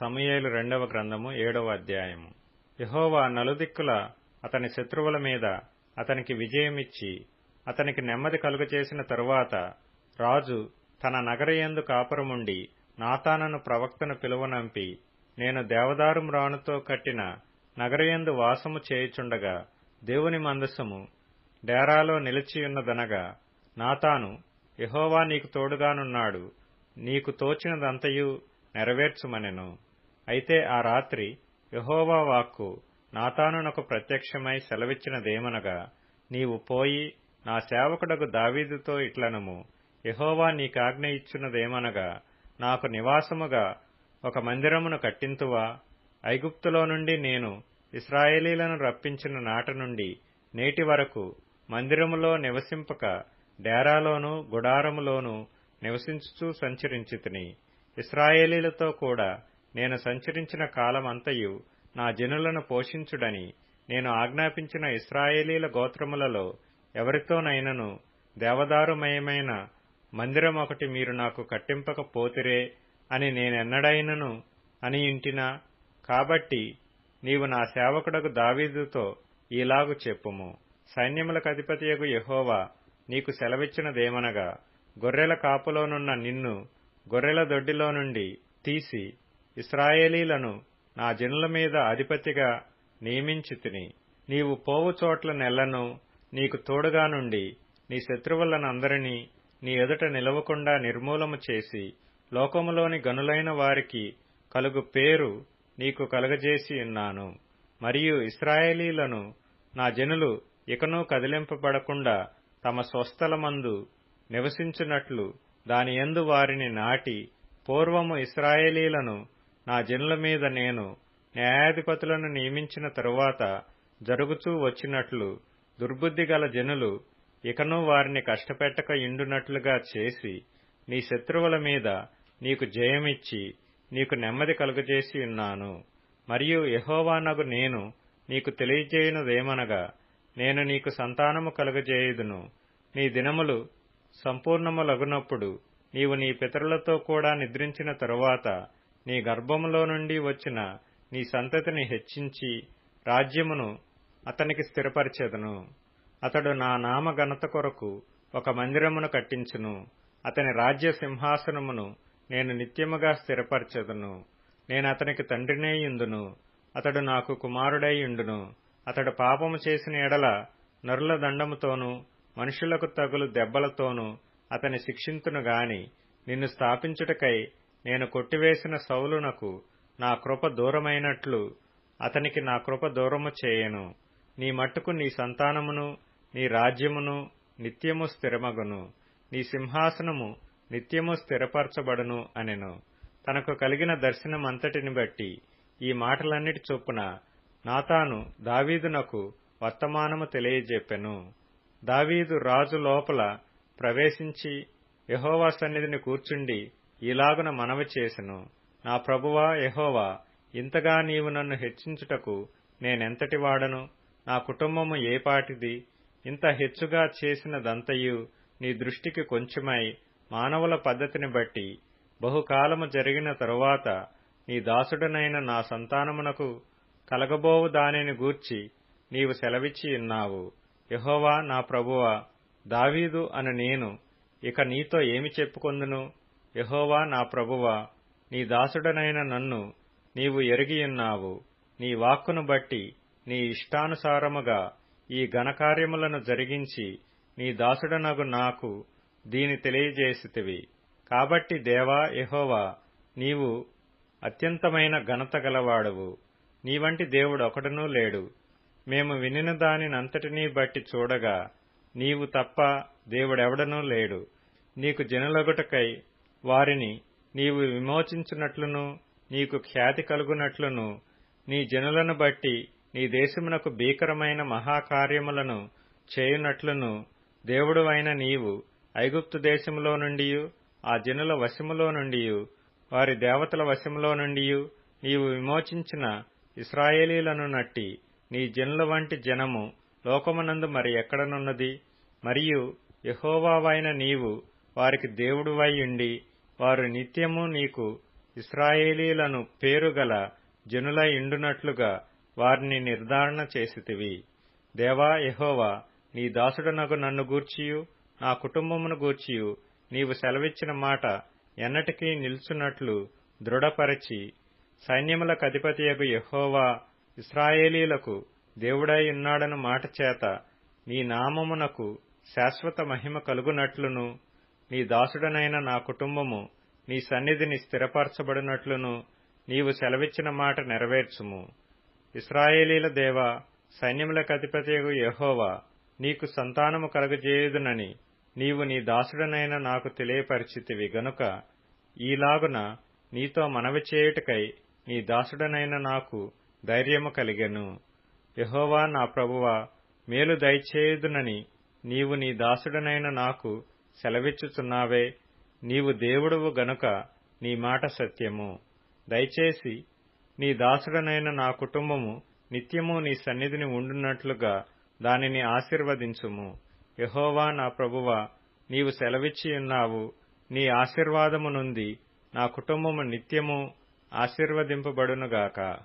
సమయేలు రెండవ గ్రంథము ఏడవ అధ్యాయము. యహోవా నలుదిక్కుల అతని శత్రువుల మీద అతనికి విజయమిచ్చి అతనికి నెమ్మది కలుగచేసిన తరువాత రాజు తన నగరయందు కాపురముండి నాతానను ప్రవక్తను పిలువనంపి నేను దేవదారు రాణుతో కట్టిన నగరయందు వాసము చేయుచుండగా దేవుని మందసము డేరాలో నిలిచియున్నదనగా నాతాను యహోవా నీకు తోడుగానున్నాడు నీకు తోచినదంతయు నెరవేర్చుమనెను. అయితే ఆ రాత్రి యహోవా వాక్కు నాతానునకు ప్రత్యక్షమై సెలవిచ్చినదేమనగా నీవు పోయి నా సేవకుడకు దావీదుతో ఇట్లనము. యహోవా నీకాజ్ఞ ఇచ్చున్నదేమనగా నాకు నివాసముగా ఒక మందిరమును కట్టింతువా. ఐగుప్తులో నుండి నేను ఇస్రాయేలీలను రప్పించిన నాట నుండి నేటి వరకు మందిరములో నివసింపక డేరాలోను గుడారములోను నివసించుచూ సంచరించితిని. ఇస్రాయేలీలతో కూడా నేను సంచరించిన కాలమంతయు నా జనులను పోషించుడని నేను ఆజ్ఞాపించిన ఇస్రాయేలీల గోత్రములలో ఎవరితోనైనను దేవదారుమయమైన మందిరం ఒకటి మీరు నాకు కట్టింపకపోతిరే అని నేనెన్నడైనను అని ఇంటినా కాబట్టి నీవు నా సేవకుడకు దావీదుతో ఈలాగు చెప్పుము. సైన్యములకు అధిపతియగు యహోవా నీకు సెలవిచ్చినదేమనగా గొర్రెల కాపులోనున్న నిన్ను గొర్రెల దొడ్డిలో నుండి తీసి ఇస్రాయేలీలను నా జనుల మీద అధిపతిగా నియమించి తిని నీవు పోవు చోట్ల నెలను నీకు తోడుగా నుండి నీ శత్రువులనందరినీ నీ ఎదుట నిలవకుండా నిర్మూలము చేసి లోకములోని గనులైన వారికి కలుగు పేరు నీకు కలుగజేసి ఉన్నాను. మరియు ఇస్రాయేలీలను నా జనులు ఇకనూ కదిలింపబడకుండా తమ స్వస్థలమందు నివసించున్నట్లు దాని యందు వారిని నాటి పూర్వము ఇస్రాయేలీలను నా జనుల మీద నేను న్యాయాధిపతులను నియమించిన తరువాత జరుగుతూ వచ్చినట్లు దుర్బుద్ధి గల జనులు ఇకనూ వారిని కష్టపెట్టక ఇండునట్లుగా చేసి నీ శత్రువుల మీద నీకు జయమిచ్చి నీకు నెమ్మది కలుగజేసి ఉన్నాను. మరియు యహోవానగు నేను నీకు తెలియజేయునదేమనగా నేను నీకు సంతానము కలుగజేయుదును. నీ దినములు సంపూర్ణములగునప్పుడు నీవు నీ పితరులతో కూడా నిద్రించిన తరువాత నీ గర్భములో నుండి వచ్చిన నీ సంతతిని హెచ్చించి రాజ్యమును అతనికి స్థిరపరిచెదను. అతడు నా నామ ఘనత కొరకు ఒక మందిరమును కట్టించును. అతని రాజ్య సింహాసనమును నేను నిత్యముగా స్థిరపరచెదను. నేను అతనికి తండ్రినే ఇందును అతడు నాకు కుమారుడైయుండును అతడు పాపము చేసిన ఎడల నరుల దండముతోనూ మనుషులకు తగులు దెబ్బలతోనూ అతని శిక్షింతును గాని నిన్ను స్థాపించుటకై నేను కొట్టివేసిన సౌలునకు నా కృప దూరమైనట్లు అతనికి నా కృప దూరము చేయను. నీ మట్టుకు నీ సంతానమును నీ రాజ్యమును నిత్యము స్థిరమగును. నీ సింహాసనము నిత్యము స్థిరపరచబడును అనెను. తనకు కలిగిన దర్శనమంతటిని బట్టి ఈ మాటలన్నిటి చొప్పున నాతాను దావీదునకు వర్తమానము తెలియజెప్పెను. దావీదు రాజు లోపల ప్రవేశించి యహోవా సన్నిధిని కూర్చుండి ఇలాగున మనవి చేసెను. నా ప్రభువా యహోవా ఇంతగా నీవు నన్ను హెచ్చించుటకు నేనెంతటి వాడను? నా కుటుంబము ఏపాటిది ఇంత హెచ్చుగా చేసినదంతయు నీ దృష్టికి కొంచెమై మానవుల పద్ధతిని బట్టి బహుకాలము జరిగిన తరువాత నీ దాసుడనైన నా సంతానమునకు కలగబోవు దానిని గూర్చి నీవు సెలవిచ్చి ఉన్నావు యహోవా నా ప్రభువా దావీదు అని నేను ఇక నీతో ఏమి చెప్పుకొందును? యహోవా నా ప్రభువా నీ దాసుడనైన నన్ను నీవు ఎరిగియున్నావు నీ వాక్కును బట్టి నీ ఇష్టానుసారముగా ఈ ఘనకార్యములను జరిగించి నీ దాసుడనగు నాకు దీని తెలియజేసితివి. కాబట్టి దేవా యహోవా నీవు అత్యంతమైన ఘనత గలవాడవు. నీ వంటి దేవుడొకడునూ లేడు. మేము వినిన దానినంతటినీ బట్టి చూడగా నీవు తప్ప దేవుడెవడనూ లేడు. నీకు జనులొగటకై వారిని నీవు విమోచించినట్లును నీకు ఖ్యాతి కలుగునట్లును నీ జనులను బట్టి నీ దేశమునకు భీకరమైన మహాకార్యములను చేయునట్లును దేవుడువైన నీవు ఐగుప్తు దేశములో నుండి ఆ జనుల వశములో నుండి వారి దేవతల వశములో నుండి నీవు విమోచించిన ఇస్రాయేలీలను నట్టి నీ జనుల వంటి జనము లోకమునందు మరి ఎక్కడనున్నది? మరియు యహోవావైన నీవు వారికి దేవుడువై ఉండి వారు నిత్యము నీకు ఇస్రాయేలీలను పేరుగల జనుల ఇండునట్లుగా వారిని నిర్ధారణ చేసితివి. దేవా యహోవా నీ దాసుడనగు నన్ను గూర్చియు నా కుటుంబమును గూర్చియు. నీవు సెలవిచ్చిన మాట ఎన్నటికీ నిల్చున్నట్లు దృఢపరచి సైన్యములకు అధిపతియగు యహోవా ఇస్రాయేలీలకు దేవుడై ఉన్నాడను మాట చేత నీ నామమునకు శాశ్వత మహిమ కలుగునట్లును నీ దాసుడనైన నా కుటుంబము నీ సన్నిధిని స్థిరపరచబడినట్లును నీవు సెలవిచ్చిన మాట నెరవేర్చుము. ఇస్రాయేలీల దేవ సైన్యములకు అధిపతియగు యహోవా నీకు సంతానము కలుగజేయుదునని నీవు నీ దాసుడనైన నాకు తెలియపరిచితివి గనుక ఈలాగున నీతో మనవి చేయుటకై నీ దాసుడనైన నాకు ధైర్యము కలిగెను. యహోవా నా ప్రభువా మేలు దయచేయుదునని నీవు నీ దాసుడనైన నాకు సెలవిచ్చుచున్నావే. నీవు దేవుడువు గనుక నీ మాట సత్యము. దయచేసి నీ దాసుడనైన నా కుటుంబము నిత్యము నీ సన్నిధిని ఉండునట్లుగా దానిని ఆశీర్వదించుము. యహోవా నా ప్రభువా నీవు సెలవిచ్చి ఉన్నావు. నీ ఆశీర్వాదము నుండి నా కుటుంబము నిత్యము ఆశీర్వదింపబడునుగాక.